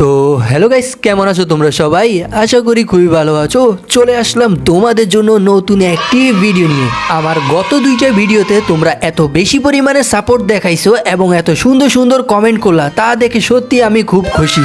তো hello guys কেমন আছো তোমরা সবাই? আশা করি খুবই ভালো আছো। চলে আসলাম তোমাদের জন্য নতুন একটি ভিডিও নিয়ে। আমার গত দুইটা ভিডিওতে তোমরা এত বেশি পরিমাণে সাপোর্ট দেখাইছো এবং এত সুন্দর সুন্দর কমেন্ট করলা, তা দেখে সত্যি আমি খুব খুশি।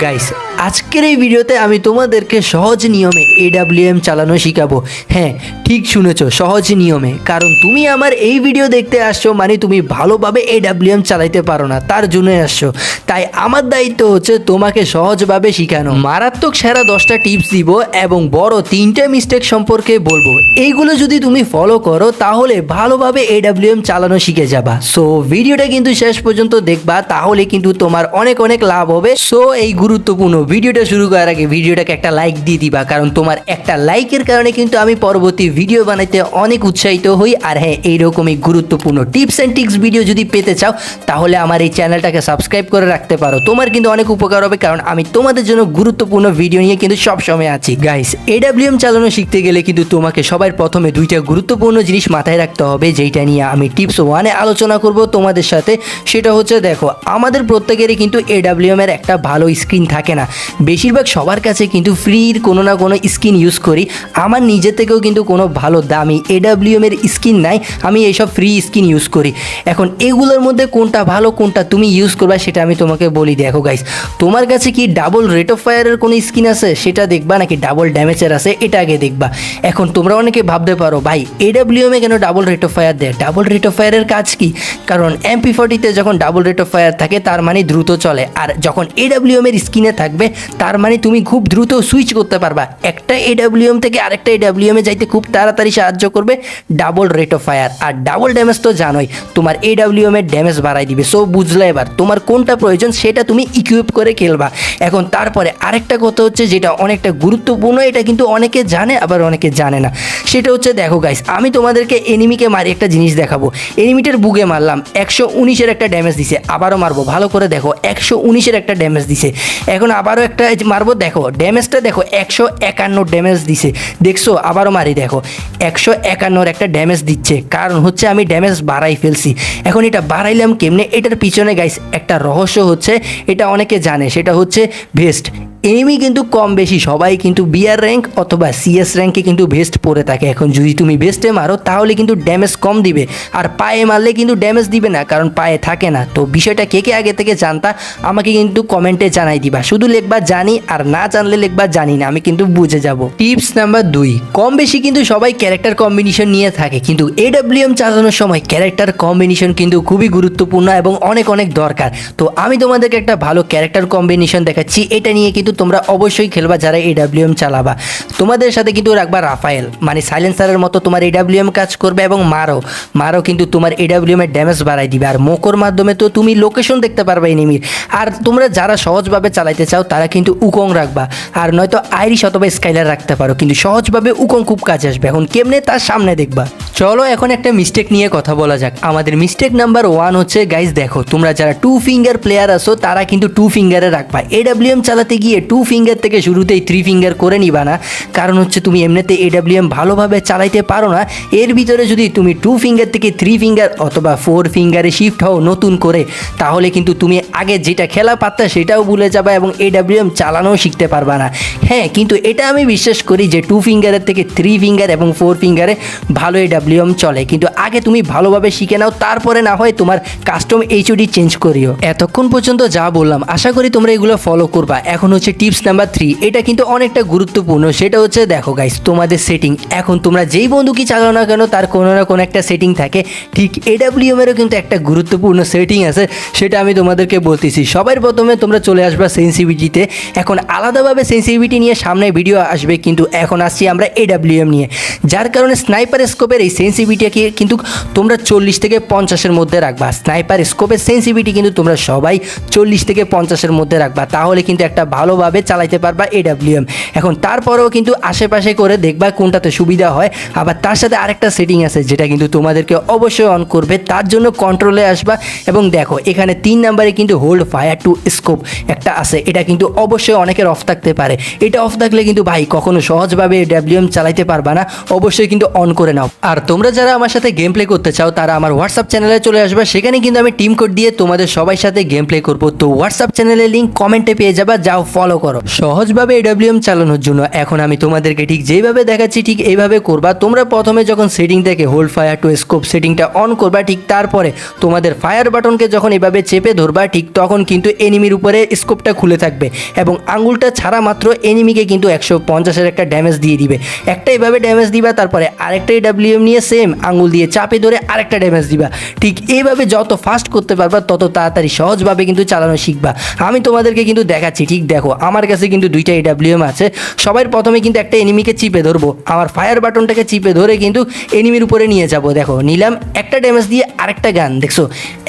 গাইস আজকের এই ভিডিওতে আমি তোমাদেরকে সহজ নিয়মে এডাব্লিউএম চালানো শিখাবো। হ্যাঁ ঠিক শুনেছো, সহজ নিয়মে। কারণ তুমি আমার এই ভিডিও দেখতে আসছো মানে তুমি ভালোভাবে এডাব্লিউএম চালাইতে পারো না, তার জন্য আসছো। তাই আমার দায়িত্ব হচ্ছে তোমাকে সহজভাবে শেখানো। মারাত্মক সেরা দশটা টিপস দিব এবং বড় তিনটে মিস্টেক সম্পর্কে বলব। এইগুলো যদি তুমি ফলো করো, তাহলে ভালোভাবে এডাব্লিউএম চালানো শিখে যাবা। সো ভিডিওটা কিন্তু শেষ পর্যন্ত দেখবা, তাহলে কিন্তু তোমার অনেক অনেক লাভ হবে। সো এই গুরুত্বপূর্ণ ভিডিওটা শুরু করার আগে ভিডিওটাকে একটা লাইক দিয়ে দিবা, কারণ তোমার একটা লাইকের কারণে কিন্তু আমি পরবর্তী ভিডিও বানাইতে অনেক উৎসাহিত হই। আর হ্যাঁ এইরকমই গুরুত্বপূর্ণ টিপস অ্যান্ড টিক্স ভিডিও যদি পেতে চাও, তাহলে আমার এই চ্যানেলটাকে সাবস্ক্রাইব করে রাখতে পারো। তোমার কিন্তু অনেক উপকার হবে, কারণ আমি তোমাদের জন্য গুরুত্বপূর্ণ ভিডিও নিয়ে কিন্তু সব সময় আছি গাইস এডাব্লিউএম চালানো শিখতে গেলে কিন্তু তোমাকে সবার প্রথমে দুইটা গুরুত্বপূর্ণ জিনিস মাথায় রাখতে হবে, যেইটা নিয়ে আমি টিপস ওয়ানে আলোচনা করব তোমাদের সাথে। সেটা হচ্ছে, দেখো, আমাদের প্রত্যেকেরই কিন্তু এডাব্লিউএম এর একটা ভালো স্ক্রিন থাকে না। বেশিরভাগ সবার কাছে কিন্তু ফ্রির কোনো না কোনো স্কিন ইউজ করি। আমার নিজে থেকেও কিন্তু কোনো ভালো দামি এডাব্লিউএম এর স্কিন নাই, আমি এইসব ফ্রি স্কিন ইউজ করি। এখন এগুলোর মধ্যে কোনটা ভালো, কোনটা তুমি ইউজ করবা সেটা আমি তোমাকে বলি। দেখো গাইস তোমার কাছে কি ডাবল রেট অফ ফায়ারের কোনো স্কিন আছে? সেটা দেখবা নাকি ডাবল ড্যামেজের আছে? এটা আগে দেখবা। এখন তোমরা অনেকে ভাবতে পারো, ভাই এডাব্লিউএম কেন ডাবল রেট অফ ফায়ার দেয়? ডাবল রেট অফ ফায়ারের কাজ কি? কারণ এমপি ফর্টিতে যখন ডাবল রেট অফ ফায়ার থাকে, তার মানে দ্রুত চলে। আর যখন এডাব্লিউএম এর স্কিনে থাকবে তার মানে তুমি খুব দ্রুত সুইচ করতে পারবা। একটা এডাব্লিউএম থেকে আরেকটা এডাব্লিউএম যাইতে খুব তাড়াতাড়ি সাহায্য করবে ডাবল রেট অফ ফায়ার আর ডাবল ড্যামেজ তো জানোই, তোমার এডাব্লিউএম এর ড্যামেজ বাড়াই দিবে। সো বুঝলে এবার, তোমার কোনটা প্রয়োজন সেটা তুমি ইকুইপ করে খেলবা। এখন তারপরে আরেকটা কথা হচ্ছে যেটা অনেকটা গুরুত্বপূর্ণ, এটা কিন্তু অনেকে জানে, আবার অনেকে জানে না। সেটা হচ্ছে দেখো গাইস আমি তোমাদেরকে এনিমিকে মারি একটা জিনিস দেখাবো। এনিমিটার বুকে মারলাম, একশো উনিশের একটা ড্যামেজ দিছে, আবারও মারবো। ভালো করে দেখো, একশো উনিশের একটা ড্যামেজ দিছে। এখন আবারও একটা মারবো, দেখো ড্যামেজটা দেখো, একশো একান্ন ড্যামেজ দিছে। দেখছ, আবারও মারি, দেখো, একশো একান্নর একটা ড্যামেজ দিচ্ছে। কারণ হচ্ছে আমি ড্যামেজ বাড়াই ফেলছি। এখন এটা বাড়াইলাম কেমনে? এটার পিছনে গাইস একটা রহস্য হচ্ছে, এটা অনেকে জানে, সেটা হচ্ছে ভেস্ট। এনিমি কিন্তু কম বেশি। সবাই কিন্তু বিআর র্যাঙ্ক অথবা সিএস র্যাঙ্কে কিন্তু ভেস্ট পরে থাকে। এখন যদি তুমি ভেস্টে মারো, তাহলে কিন্তু ড্যামেজ কম দিবে। আর পায়ে মারলে কিন্তু ড্যামেজ দিবে না, কারণ পায়ে থাকে না। তো বিষয়টা কে কে আগে থেকে জানতা, আমাকে কিন্তু কমেন্টে জানাই দিবা। শুধু লিখবা জানি, আর না জানলে লিখবা জানি না। আমি কিন্তু বুঝে যাব। টিপস নাম্বার দুই, কম বেশি কিন্তু সবাই ক্যারেক্টার কম্বিনেশন নিয়ে থাকে। কিন্তু এডাব্লিউএম চালানোর সময় ক্যারেক্টার কম্বিনেশন কিন্তু খুবই গুরুত্বপূর্ণ এবং অনেক অনেক দরকার। তো আমি তোমাদেরকে একটা ভালো ক্যারেক্টার কম্বিনেশন দেখাচ্ছি। এটা নিয়ে কিন্তু তোমরা অবশ্যই খেলবা যারা এডাব্লিউএম চালাবা। তোমাদের সাথে কিন্তু রাখবা রাফায়েল। মানে সাইলেন্সারের মতো তোমার এডাব্লিউএম কাজ করবে এবং মারো। মারো কিন্তু তোমার এডাব্লিউএম এর ড্যামেজ বাড়াই দিবে। আর মোকর মাধ্যমে তো তুমি লোকেশন দেখতে পারবে এনিমির। আর তোমরা যারা সহজভাবে চালাইতে চাও, তারা কিন্তু উকং রাখবা। আর নয়তো আইরিশ অথবা স্কাইলার রাখতে পারো। কিন্তু সহজভাবে উকং খুব কাজে আসবে। এখন কেমনে তার সামনে দেখবা? চলো এখন একটা মিস্টেক নিয়ে কথা বলা যাক। আমাদের মিস্টেক নাম্বার ওয়ান হচ্ছে গাইজ দেখো, তোমরা যারা টু ফিঙ্গার প্লেয়ার আসো তারা কিন্তু টু ফিঙ্গারে রাখবা। এডাব্লিউএম চালাতে গিয়ে টু ফিঙ্গার থেকে শুরুতেই থ্রি ফিঙ্গার করে নিবা না। কারণ হচ্ছে তুমি এমনিতে এডাব্লিউএম ভালোভাবে চালাইতে পারো না। এর ভিতরে যদি তুমি টু ফিঙ্গার থেকে থ্রি ফিঙ্গার অথবা ফোর ফিঙ্গারে শিফট হও নতুন করে, তাহলে কিন্তু তুমি আগে যেটা খেলা পারতা সেটাও ভুলে যাবা এবং এডাব্লিউএম চালানোও শিখতে পারবা না। হ্যাঁ কিন্তু এটা আমি বিশ্বাস করি যে টু ফিঙ্গারের থেকে থ্রি ফিঙ্গার এবং ফোর ফিঙ্গারে ভালো এডাব্লিউএম চলে। কিন্তু আগে তুমি ভালোভাবে শিখে নাও, তারপরে না হয় তোমার কাস্টম এইচওডি চেঞ্জ করিও। এতক্ষণ পর্যন্ত যা বললাম, আশা করি তোমরা এগুলো ফলো করবা। এখন হচ্ছে টিপস নাম্বার থ্রি। এটা কিন্তু অনেকটা গুরুত্বপূর্ণ। সেটা হচ্ছে, দেখো গাইস তোমাদের সেটিং এখন তোমরা যেই বন্ধুকি চালাও না কেন, তার কোনো না কোনো একটা সেটিং থাকে। ঠিক এডাব্লিউএম এরও কিন্তু একটা গুরুত্বপূর্ণ সেটিং আছে, সেটা আমি তোমাদেরকে বলতেছি। সবার প্রথমে তোমরা চলে আসবা সেন্সিভিটিতে এখন আলাদাভাবে সেন্সিভিটি নিয়ে সামনে ভিডিও আসবে, কিন্তু এখন আসছি আমরা এডাব্লিউএম নিয়ে। যার কারণে স্নাইপার স্কোপের এই সেন্সিভিটিকে কিন্তু তোমরা চল্লিশ থেকে পঞ্চাশের মধ্যে রাখবা। স্নাইপার স্কোপের সেন্সিভিটি কিন্তু তোমরা সবাই চল্লিশ থেকে পঞ্চাশের মধ্যে রাখবা। তাহলে কিন্তু একটা ভালোভাবে চালাইতে পারবা এডাব্লিউএম এখন তারপরেও কিন্তু আশেপাশে করে দেখবা কোনটাতে সুবিধা হয়। আবার তার সাথে আরেকটা সেটিং আছে যেটা কিন্তু তোমাদেরকে অবশ্যই অন করবে। তার জন্য কন্ট্রোলে আসবা এবং দেখো, এখানে তিন নাম্বারে কিন্তু হোল্ড ফায়ার টু স্কোপ একটা আছে। এটা কিন্তু অবশ্যই অনেকের অফ থাকতে পারে। এটা অফ থাকলে কিন্তু ভাই কখনো সহজভাবে ডাব্লিউএম চালাইতে পারবা না। অবশ্যই কিন্তু অন করে নাও। আর তোমরা যারা আমার সাথে গেম প্লে করতে চাও, তারা আমার হোয়াটসঅ্যাপ চ্যানেলে চলে আসবে। সেখানে কিন্তু আমি টিম কোড দিয়ে তোমাদের সবাই সাথে গেম প্লে করব। তো হোয়াটসঅ্যাপ চ্যানেলের লিঙ্ক কমেন্টে পেয়ে যাবা। যাও ফলো করো। সহজভাবে এডব্লিউএম চালানোর জন্য এখন আমি তোমাদেরকে ঠিক যেভাবে দেখাচ্ছি, ঠিক এইভাবে করবা। তোমরা প্রথমে যখন সেটিং থেকে হোল্ড ফায়ার টু স্কোপ সেটিংটা অন করবা, ঠিক তারপরে তোমাদের ফায়ার বাটনকে যখন এভাবে চেপে ধরবা, ঠিক তখন কিন্তু এনিমির উপরে স্কোপটা খুলে থাকবে এবং আঙুলটা ছাড়া মাত্র এনিমিকে কিন্তু একশো পঞ্চাশের একটা ড্যামেজ দিয়ে দিবে। একটা এভাবে ড্যামেজ দিবা, তারপরে আরেকটা ডাব্লিউএম নিয়ে সেম আঙুল দিয়ে চাপে ধরে আরেকটা ড্যামেজ দিবা। ঠিক এইভাবে যত ফাস্ট করতে পারবা, তত তাড়াতাড়ি সহজভাবে কিন্তু চালানো শিখবা। আমি তোমাদেরকে কিন্তু দেখাচ্ছি, ঠিক দেখো আমার কাছে কিন্তু দুইটা এডাব্লিউএম আছে। সবার প্রথমে কিন্তু একটা এনিমিকে চিপে ধরবো। আমার ফায়ার বাটনটাকে চিপে ধরে কিন্তু এনিমির উপরে নিয়ে যাব। দেখো, নিলাম একটা ড্যামেজ দিয়ে আরেকটা গান দেখছ?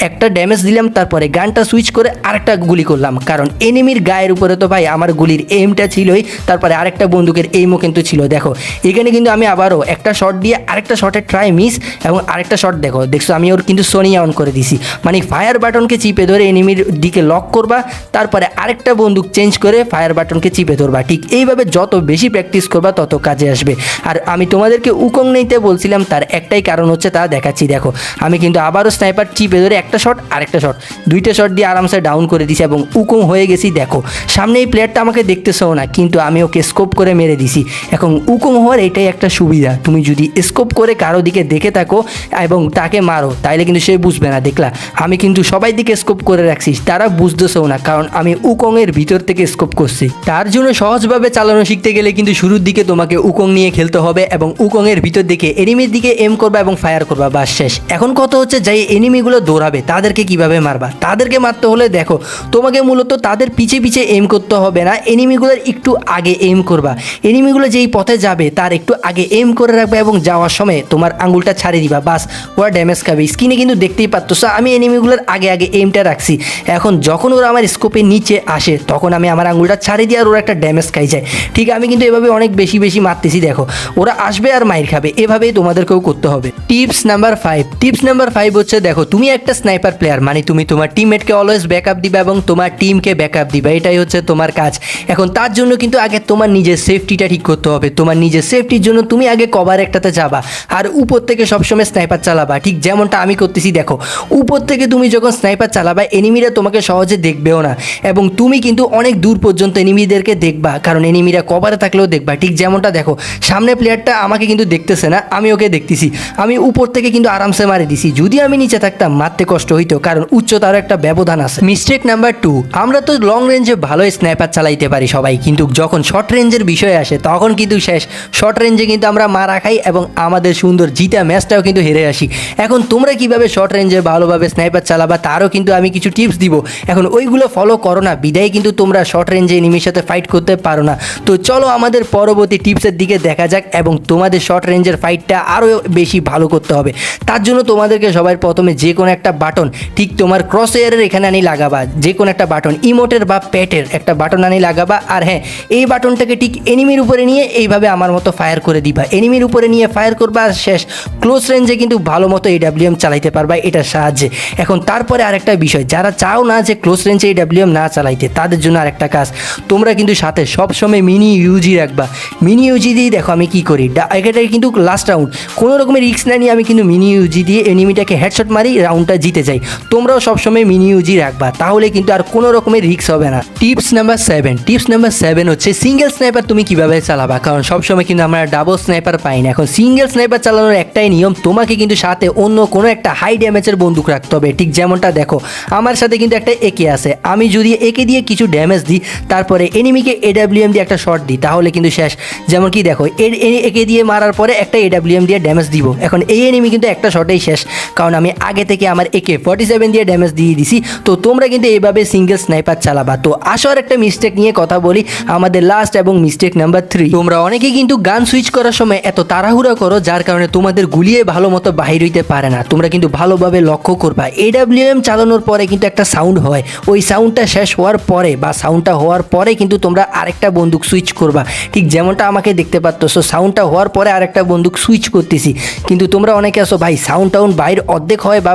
একটা ড্যামেজ দিলাম, তারপরে গানটা সুইচ করে আরেকটা গুলি করলাম। কারণ এনিমির গায়ের উপরে তো ভাই আমার গুলির এইমটা ছিলই, তারপরে আরেকটা বন্দুকের এইমও কিন্তু ছিল। দেখো, এখানে কিন্তু আমি আবারও একটা শট দিয়ে আরেকটা শটের ট্রাই মিস এবং আরেকটা শট দেখো। দেখছ, আমি ওর কিন্তু সোনিয়া অন করে দিছি। মানে ফায়ার বাটনকে চিপে ধরে এনিমির দিকে লক করবা, তারপরে আরেকটা বন্দুক চেঞ্জ করে ফায়ার বাটনকে চিপে ধরবা। ঠিক এইভাবে যত বেশি প্র্যাকটিস করবা, তত কাজে আসবে। আর আমি তোমাদেরকে উকং নিতে বলছিলাম, তার একটাই কারণ হচ্ছে তা দেখাচ্ছি, দেখো। আমি কিন্তু আবারও স্নাইপার চিপে ধরে একটা শট আর একটা শট দুইটা শট দিয়ে আরামসে ডাউন করে দিছি এবং উকং হয়ে গেছি, দেখো। সামনে এই প্লেয়ারটা আমাকে দেখতেছেও না, কিন্তু আমি ওকে স্কোপ করে মেরে দিছি। এখন উকং হওয়ার এটাই একটা সুবিধা, তুমি যদি স্কোপ করে কারও দিকে দেখে থাকো এবং তাকে মারো, তাইলে কিন্তু সে বুঝবে না, দেখলা। আমি কিন্তু সবাই দিকে স্কোপ করে রাখছি, তারা বুঝতেছেও না, কারণ আমি উকংয়ের ভিতর থেকে স্কোপ করছি। তার জন্য সহজভাবে চালানো শিখতে গেলে কিন্তু শুরুর দিকে তোমাকে উকং নিয়ে খেলতে হবে এবং উকংয়ের ভিতর দিকে এনিমির দিকে এম করবা এবং ফায়ার করবা বাস শেষ। এখন কত হচ্ছে যাই এনিমিগুলো দৌড়াবে তাদেরকে কীভাবে মারবা? তাদেরকে মারতে হলে দেখো তোমাকে মূলত তাদের পিছে পিছে এম করতে হবে না এনিমিগুলোর একটু আগে এম করবা। এনিমিগুলো যেই পথে যাবে তার একটু আগে এম করে রাখবে এবং যাওয়ার সময় তোমার আঙুলটা ছাড়িয়ে দিবা বাস। ওরা ড্যামেজ খাবে? স্কিনে কিন্তু দেখতেই পারতো So, আমি এনিমিগুলোর আগে আগে এমটা রাখছি। এখন যখন ওরা আমার স্কোপের নিচে আসে তখন আমি আমার আঙুলটা ছাড়িয়ে দিয়ে আর ওরা একটা ড্যামেজ খাই যায়। ঠিক আমি কিন্তু এভাবে অনেক বেশি বেশি মারতেছি, দেখো। ওরা আসবে আর মাইর খাবে। এভাবেই তোমাদেরকেও করতে হবে। Tips number five tips number five হচ্ছে, দেখো, তুমি একটা স্নাইপার প্লেয়ার মানে তুমি তোমার টিমমেটকে অলওয়েজ ব্যাকআপ দিবা এবং তোমার টিমকে ব্যাকআপ দিবা। এটাই হচ্ছে তোমার কাজ। এখন তার জন্য কিন্তু আগে তোমার নিজের সেফটিটা ঠিক করতে হবে। তোমার নিজের সেফটির জন্য তুমি আগে কভার একটাতে যাবা। আর উপর থেকে সবসময় স্নাইপার চালাবা। ঠিক যেমনটা আমি করতেছি, দেখো। উপর থেকে তুমি যখন স্নাইপার চালাবা এনিমিরা তোমাকে সহজে দেখবেও না। এবং তুমি কিন্তু অনেক দূর পর্যন্ত এনিমিদেরকে দেখবা। কারণ এনিমিরা কভারে থাকলেও দেখবা। ঠিক যেমনটা দেখো, সামনে প্লেয়ারটা আমাকে কিন্তু দেখতেছে না, আমি ওকে দেখতেছি। আমি উপর থেকে কিন্তু আরামসে মারি দিছি। যদি আমি নিচে থাকতাম, মারতে কষ্ট হইতো, কারণ উচ্চতার একটা ব্যবধান আছে। মিস্টেক নাম্বার টু আমরা তো লং রেঞ্জে ভালোই স্ন্যাপার চালাইতে পারি সবাই, কিন্তু যখন শর্ট রেঞ্জের বিষয় আসে, তখন কিন্তু শেষ। শর্ট রেঞ্জে কিন্তু আমরা মারা খাই এবং আমাদের সুন্দর জিতা ম্যাচটাও কিন্তু হেরে আসি। এখন তোমরা কীভাবে শর্ট রেঞ্জে ভালোভাবে স্ন্যাপার চালাবা, তারও কিন্তু আমি কিছু টিপস দিব। এখন ওইগুলো ফলো করো না, বিদায় কিন্তু তোমরা শর্ট রেঞ্জে এনিমির সাথে ফাইট করতে পারো না। তো চলো আমাদের পরবর্তী টিপসের দিকে দেখা যাক এবং তোমাদের শর্ট রেঞ্জের ফাইটটা আরও বেশি ভালো করতে হবে। তার জন্য তোমাদেরকে সবাই প্রথমে যে কোনো একটা বাটন ঠিক তোমার ক্রস এয়ারের এখানে আনি লাগাবা, যে কোনো একটা বাটন ইমোটের বা প্যাটের একটা বাটন আনি লাগাবা, আর হ্যাঁ এই বাটনটাকে ঠিক এনিমির উপরে নিয়ে এইভাবে আমার মতো ফায়ার করে দিবা। এনিমির উপরে নিয়ে ফায়ার করবা, আর শেষ ক্লোজ রেঞ্জে কিন্তু ভালো মতো এই ডাব্লিউএম চালাইতে পারবা, এটার সাহায্যে। এখন তারপরে আরেকটা বিষয়, যারা চাও না যে ক্লোজ রেঞ্জে এই ডাব্লিউএম না চালাইতে, তাদের জন্য আরেকটা কাজ তোমরা কিন্তু সাথে সবসময় মিনি ইউজি রাখবা। মিনি ইউজি দিয়ে দেখো আমি কি করি। এটাই কিন্তু লাস্ট রাউন্ড কোনো রকমের রিস্ক না নিয়ে আমি কিন্তু মিনি ইউজি দিয়ে এনিমিটাকে হেডশট মারি রাউন্ডটা জিতে যাই। তোমরাও সবসময় মিনি ইউজি রাখবা। তাহলে কিন্তু আর কোনো রকমের রিস্ক হবে না। Tips number seven tips number seven হচ্ছে সিঙ্গেল স্নাইপার তুমি কীভাবে চালাবা? কারণ সবসময় কিন্তু আমরা ডাবল স্নাইপার পাই না। এখন সিঙ্গেল স্নাইপার চালানোর একটাই নিয়ম, তোমাকে কিন্তু সাথে অন্য কোনো একটা হাই ড্যামেজের বন্দুক রাখতে হবে। ঠিক যেমনটা দেখো, আমার সাথে কিন্তু একটা একে আছে। আমি যদি একে দিয়ে কিছু ড্যামেজ দিই তারপরে এনিমিকে এডাব্লিউএম দিয়ে একটা শট দিই, তাহলে কিন্তু শেষ। যেমন কি দেখো এ- এ- একে দিয়ে মারার পরে একটা এডাব্লিউএম দিয়ে ড্যামেজ দিব। এখন এই এনিমি কিন্তু একটা শটেই শেষ। কারণ আমি আগে থেকে আমার একে ফর্টি সেভেন দিয়ে ড্যামেজ দিয়ে দিছি। তো তোমরা কিন্তু এইভাবে সিঙ্গেল স্নাইপার চালাবা। তো আসর একটা মিস্টেক নিয়ে কথা বলি, আমাদের লাস্ট এবং মিস্টেক নাম্বার থ্রি তোমরা অনেকেই কিন্তু গান সুইচ করার সময় এত তাড়াহুড়া করো, যার কারণে তোমাদের গুলিয়ে ভালো মতো বাহির হইতে পারে না। তোমরা কিন্তু ভালোভাবে লক্ষ্য করবা। এডাব্লিউএম চালানোর পরে কিন্তু একটা সাউন্ড হয়। ওই সাউন্ডটা শেষ হওয়ার পরে বা সাউন্ডটা হওয়ার পরে কিন্তু তোমরা আরেকটা বন্দুক সুইচ করবা। ঠিক যেমনটা আমাকে দেখতে পাচ্ছ সো সাউন্ডটা হওয়ার পরে আরেকটা বন্দুক সুইচ করতেছি। কিন্তু তোমরা অনেকে আসো ভাই সাউন্ড টাউন বাইর অর্ধেক হয় বা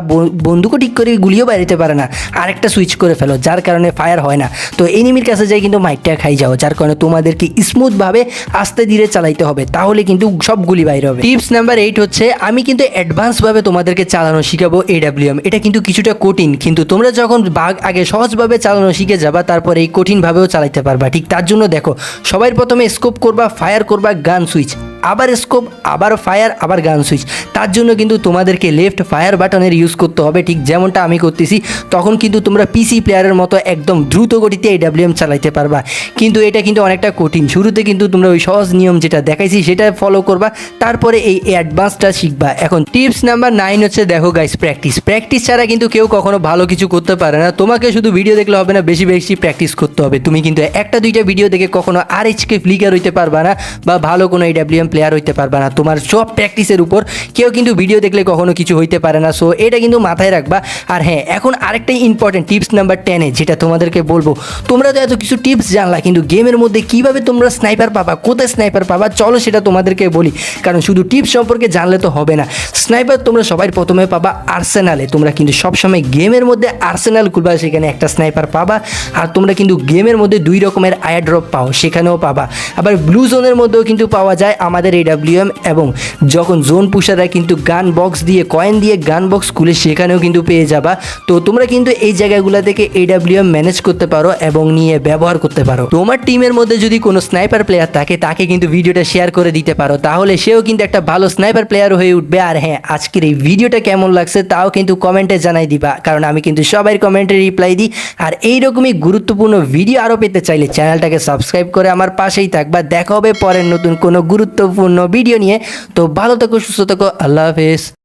বন্দুকও ঠিক করে গুলিও বাইরেতে পারে না। আরেকটা সুইচ করে ফেলো, যার কারণে ফায়ার হয় না। তো এনিমির কাছে যাই কিন্তু মাইটটা খাই যাও, যার কারণে তোমাদেরকে স্মুথভাবে আস্তে ধীরে চালাইতে হবে, তাহলে কিন্তু সব গুলি বাইরে হবে। টিপস নাম্বার এইট হচ্ছে, আমি কিন্তু অ্যাডভান্সভাবে তোমাদেরকে চালানো শিখাবো এডাব্লিউএম এটা কিন্তু কিছুটা কঠিন, কিন্তু তোমরা যখন বাঘ আগে সহজভাবে চালানো শিখে যাবা, তারপরে এই কঠিনভাবেও চালাইতে পারবা? ঠিক তার জন্য দেখো, সবাই প্রথমে স্কোপ করবা ফায়ার করবা গান সুইচ আবার স্কোপ আবার ফায়ার আবার গান সুইচ তার জন্য কিন্তু তোমাদেরকে লেফট ফায়ার বাটনের ইউজ করতে হবে। ঠিক যেমনটা আমি করতেছি, তখন কিন্তু তোমরা পিসি প্লেয়ারের মতো একদম দ্রুত গতিতে এই ডাব্লিউএম চালাইতে পারবা। কিন্তু এটা কিন্তু অনেকটা কঠিন। শুরুতে কিন্তু তোমরা ওই সহজ নিয়ম যেটা দেখাইছি, সেটা ফলো করবা। তারপরে এই অ্যাডভান্সটা শিখবা। এখন টিপস নাম্বার নাইন হচ্ছে, দেখো গাইস প্র্যাকটিস প্র্যাকটিস ছাড়া কিন্তু কেউ কখনো ভালো কিছু করতে পারে না। তোমাকে শুধু ভিডিও দেখলে হবে না, বেশি বেশি প্র্যাকটিস করতে হবে। তুমি কিন্তু একটা দুইটা ভিডিও দেখে কখনো আর এইচকে ফ্লিকার হইতে পারবা না বা ভালো কোনো এই ডাব্লিউএম প্লেয়ার হইতে পারবা না। তোমার সব প্র্যাকটিসের উপর কেউ কিন্তু ভিডিও দেখলে কখনো কিছু হইতে পারে না। সো এটা কিন্তু মাথায় রাখবা। আর হ্যাঁ এখন আরেকটা ইম্পর্টেন্ট টিপস নাম্বার টেনে যেটা তোমাদেরকে বলব। তোমরা তো এত কিছু টিপস জানলা, কিন্তু গেমের মধ্যে কীভাবে তোমরা স্নাইপার পাবা, কোথায় স্নাইপার পাবা, চলো সেটা তোমাদেরকে বলি। কারণ শুধু টিপস সম্পর্কে জানলে তো হবে না। স্নাইপার তোমরা সবাই প্রথমে পাবা আর্সেনালে তোমরা কিন্তু সবসময় গেমের মধ্যে আর্সেনাল খুলবা, সেখানে একটা স্নাইপার পাবা। আর তোমরা কিন্তু গেমের মধ্যে দুই রকমের আয়ার ড্রপ পাও, সেখানেও পাবা। আবার ব্লু জোনের মধ্যেও কিন্তু পাওয়া যায়। আমাদের এই ডাব্লিউএম এবং যখন জোন পুষাররা কিন্তু গান বক্স দিয়ে কয়েন দিয়ে গান বক্স খুলে সেখানেও কিন্তু পেয়ে যাবা। তো তোমরা কিন্তু এই জায়গাগুলো থেকে এডাব্লিউএম ম্যানেজ করতে পারো এবং নিয়ে ব্যবহার করতে পারো। তোমার টিমের মধ্যে যদি কোনো স্নাইপার প্লেয়ার থাকে, তাকে কিন্তু ভিডিওটা শেয়ার করে দিতে পারো। তাহলে সেও কিন্তু একটা ভালো স্নাইপার প্লেয়ার হয়ে উঠবে। আর হ্যাঁ আজকের এই ভিডিওটা কেমন লাগছে তাও কিন্তু কমেন্টে জানাই দিবা। কারণ আমি কিন্তু সবাই কমেন্টে রিপ্লাই দিই। আর এইরকমই গুরুত্বপূর্ণ ভিডিও আরও পেতে চাইলে চ্যানেলটাকে সাবস্ক্রাইব করে আমার পাশেই থাকবা। দেখা হবে পরের নতুন কোনো গুরুত্বপূর্ণ ভিডিও নিয়ে। তো ভালো থেকো সুস্থ থেকো আল্লাহ হাফেজ।